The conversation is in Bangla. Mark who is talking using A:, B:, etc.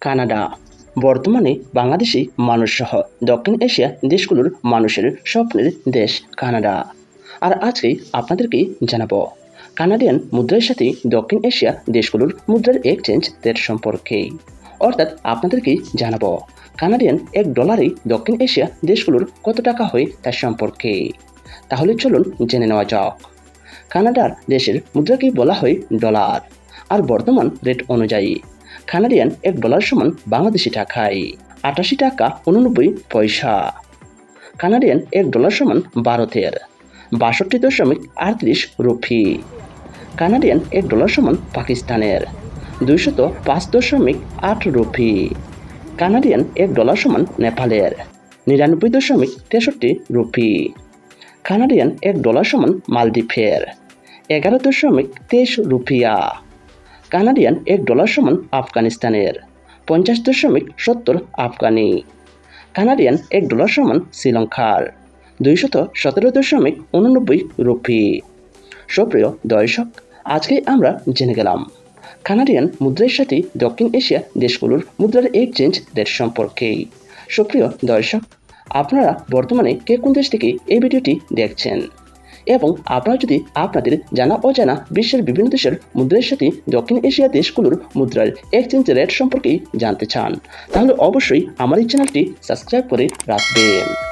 A: কানাডা। বর্তমানে বাংলাদেশি মানুষসহ। দক্ষিণ এশিয়া দেশগুলোর মানুষের স্বপ্নের দেশ কানাডা। আর আজকে আপনাদেরকে জানাব, কানাডিয়ান মুদ্রার সাথে দক্ষিণ এশিয়া দেশগুলোর মুদ্রার এক্সচেঞ্জ রেট সম্পর্কে। অর্থাৎ আপনাদেরকে জানাব, কানাডিয়ান এক ডলারে দক্ষিণ এশিয়া দেশগুলোর কত টাকা হয় তার সম্পর্কে। তাহলে চলুন জেনে নেওয়া যাক। কানাডার দেশের মুদ্রাকে বলা হয় ডলার। আর বর্তমান রেট অনুযায়ী। কানাডিয়ান এক ডলার সমান বাংলাদেশি টাকায়। আটাশি টাকা উননব্বই পয়সা। কানাডিয়ান এক ডলার সমান ভারতের। বাষট্টি দশমিক আটত্রিশ রুপি। কানাডিয়ান এক ডলার সমান পাকিস্তানের। দুইশত পাঁচ দশমিক আট রুপি। কানাডিয়ান এক ডলার সমান নেপালের। নিরানব্বই দশমিক তেষট্টি রুপি। কানাডিয়ান এক ডলার সমান মালদ্বীপের। এগারো দশমিক তেইশ রুপিয়া। কানাডিয়ান এক ডলার সমান আফগানিস্তানের। পঞ্চাশ দশমিক সত্তর আফগানি। কানাডিয়ান এক ডলার সমান শ্রীলঙ্কার। দুইশত সতেরো দশমিক উননব্বই রুপি। সুপ্রিয় দর্শক, আজকে আমরা জেনে গেলাম, কানাডিয়ান মুদ্রার সাথে দক্ষিণ এশিয়া দেশগুলোর মুদ্রার এক্সচেঞ্জ রেট সম্পর্কে। সুপ্রিয় দর্শক, আপনারা বর্তমানে কে কোন দেশ থেকে এই ভিডিওটি দেখছেন? এবং আপনারা যদি আপনাদের জানা অজানা বিশ্বের বিভিন্ন দেশের মুদ্রার সাথে দক্ষিণ এশিয়া দেশগুলোর মুদ্রার এক্সচেঞ্জ রেট সম্পর্কে জানতে চান, তাহলে অবশ্যই আমার এই চ্যানেলটি সাবস্ক্রাইব করে রাখবেন।